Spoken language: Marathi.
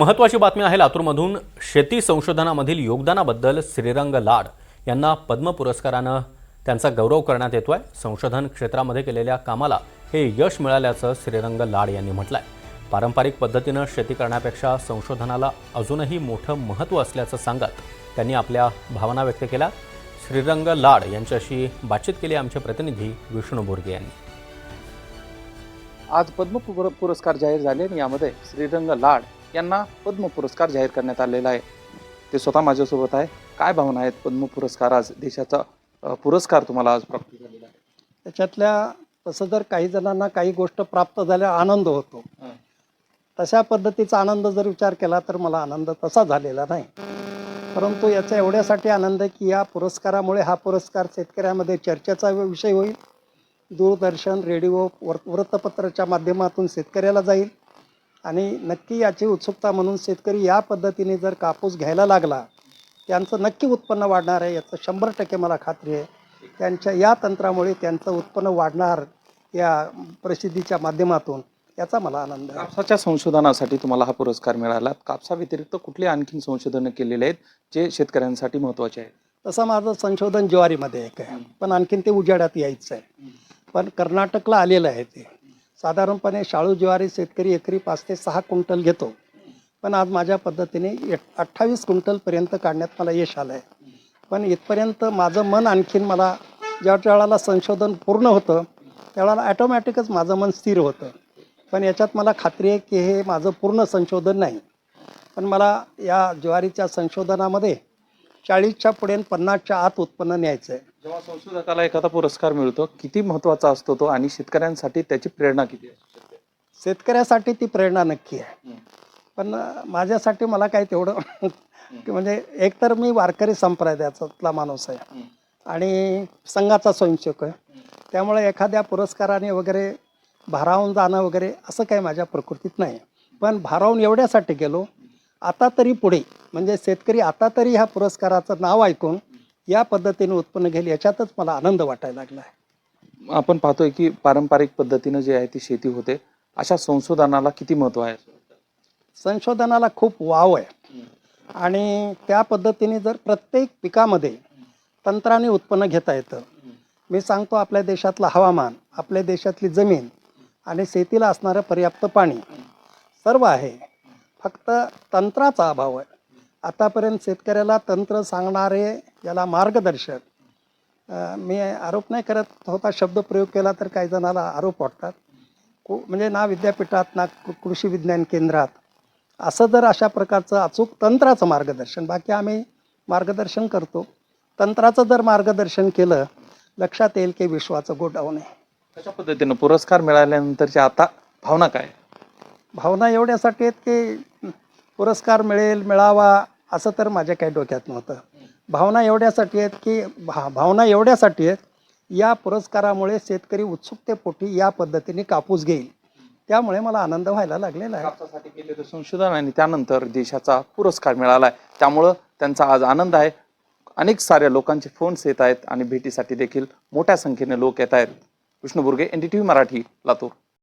महत्वाची बातमी आहे लातूरमधून. शेती संशोधनामधील योगदानाबद्दल श्रीरंग लाड यांना पद्म पुरस्कारानं त्यांचा गौरव करण्यात येतो आहे संशोधन क्षेत्रामध्ये केलेल्या कामाला हे यश मिळाल्याचं श्रीरंग लाड यांनी म्हटलं आहे पारंपरिक पद्धतीनं शेती करण्यापेक्षा संशोधनाला अजूनही मोठं महत्त्व असल्याचं सांगत त्यांनी आपल्या भावना व्यक्त केल्या. श्रीरंग लाड यांच्याशी बातचीत केली आमचे प्रतिनिधी विष्णू बोरगे यांनी. आज पद्म पुरस्कार जाहीर झाले आणि यामध्ये श्रीरंग लाड यांना पद्म पुरस्कार जाहीर करण्यात आलेला आहे. ते स्वतः माझ्यासोबत आहे. काय भावना आहेत पद्म पुरस्कार आज देशाचा? पुरस्कार तुम्हाला आज प्राप्त झालेला आहे. त्याच्यातल्या तसं जर काही जणांना काही गोष्ट प्राप्त झाल्या आनंद होतो. तशा पद्धतीचा आनंद जर विचार केला तर मला आनंद तसा झालेला नाही. परंतु याचा एवढ्यासाठी आनंद आहे की या पुरस्कारामुळे हा पुरस्कार शेतकऱ्यामध्ये चर्चेचा विषय होईल. दूरदर्शन रेडिओ वृत्तपत्राच्या माध्यमातून शेतकऱ्याला जाईल. आणि नक्की याची उत्सुकता म्हणून शेतकरी या पद्धतीने जर कापूस घ्यायला लागला त्यांचं नक्की उत्पन्न वाढणार आहे याचं शंभर टक्के मला खात्री आहे. त्यांच्या या तंत्रामुळे त्यांचं उत्पन्न वाढणार या प्रसिद्धीच्या माध्यमातून याचा मला आनंद आहे. कापसाच्या संशोधनासाठी तुम्हाला हा पुरस्कार मिळाला. कापसा व्यतिरिक्त कुठली आणखीन संशोधनं केलेली आहेत जे शेतकऱ्यांसाठी महत्त्वाचे आहेत? तसं माझं संशोधन ज्वारीमध्ये एक आहे पण आणखीन ते उजाड्यात यायचं आहे. पण कर्नाटकला आलेलं आहे ते. साधारणपणे शाळू ज्वारी शेतकरी एकरी पाच ते सहा क्विंटल घेतो. पण आज माझ्या पद्धतीने एक- अठ्ठावीस क्विंटलपर्यंत काढण्यात मला यश आलं आहे पण इथपर्यंत माझं मन आणखीन मला ज्या वेळेला संशोधन पूर्ण होतं त्यावेळेला ॲटोमॅटिकच माझं मन स्थिर होतं. पण याच्यात मला खात्री आहे की हे माझं पूर्ण संशोधन नाही. पण मला या ज्वारीच्या संशोधनामध्ये चाळीसच्या पुढे आणि पन्नासच्या आत उत्पन्न न्यायचं आहे जेव्हा संशोधकाला एखादा पुरस्कार मिळतो किती महत्त्वाचा असतो तो आणि शेतकऱ्यांसाठी त्याची प्रेरणा किती असते शेतकऱ्यासाठी ती प्रेरणा नक्की आहे. पण माझ्यासाठी मला काही तेवढं की म्हणजे एकतर मी वारकरी संप्रदायाचा माणूस आहे. आणि संघाचा स्वयंसेवक आहे. त्यामुळे एखाद्या पुरस्काराने वगैरे भारावून जाणं वगैरे असं काही माझ्या प्रकृतीत नाही. पण भारावून एवढ्यासाठी गेलो आता तरी पुढे म्हणजे शेतकरी आता तरी ह्या पुरस्काराचं नाव ऐकून या पद्धतीने उत्पन्न घेईल याच्यातच मला आनंद वाटायला लागला आहे. आपण पाहतोय की पारंपरिक पद्धतीनं जे आहे ती शेती होते अशा संशोधनाला किती महत्त्व आहे? संशोधनाला खूप वाव आहे. आणि त्या पद्धतीने जर प्रत्येक पिकामध्ये तंत्राने उत्पन्न घेता येतं मी सांगतो आपल्या देशातलं हवामान आपल्या देशातली जमीन आणि शेतीला असणारं पर्याप्त पाणी सर्व आहे. फक्त तंत्राचा अभाव आहे. आतापर्यंत शेतकऱ्याला तंत्र सांगणारे याला मार्गदर्शक. मी आरोप नाही करत होता शब्द प्रयोग केला तर काही जणाला आरोप वाटतात. कु- म्हणजे ना विद्यापीठात ना कृ- कृषी विज्ञान केंद्रात. असं जर अशा प्रकारचं अचूक तंत्राचं मार्गदर्शन बाकी आम्ही मार्गदर्शन करतो. तंत्राचं जर मार्गदर्शन केलं लक्षात येईल की विश्वाचं गोडाऊन आहे. कशा पद्धतीनं पुरस्कार मिळाल्यानंतरच्या आता भावना काय? भावना एवढ्यासाठी आहेत की पुरस्कार मिळेल मिळावा असं तर माझ्या काही डोक्यात नव्हतं. भावना एवढ्यासाठी आहेत की भा भावना एवढ्यासाठी आहेत या पुरस्कारामुळे शेतकरी उत्सुकतेपोटी या पद्धतीने कापूस घेईल. त्यामुळे मला आनंद व्हायला लागलेला आहे. कापसासाठी केलेलं संशोधन आणि त्यानंतर देशाचा पुरस्कार मिळाला आहे त्यामुळं त्यांचा आज आनंद आहे. अनेक साऱ्या लोकांचे फोन्स येत आहेत आणि भेटीसाठी देखील मोठ्या संख्येने लोक येत आहेत. Vishnuburge N D T V Marathi Latur.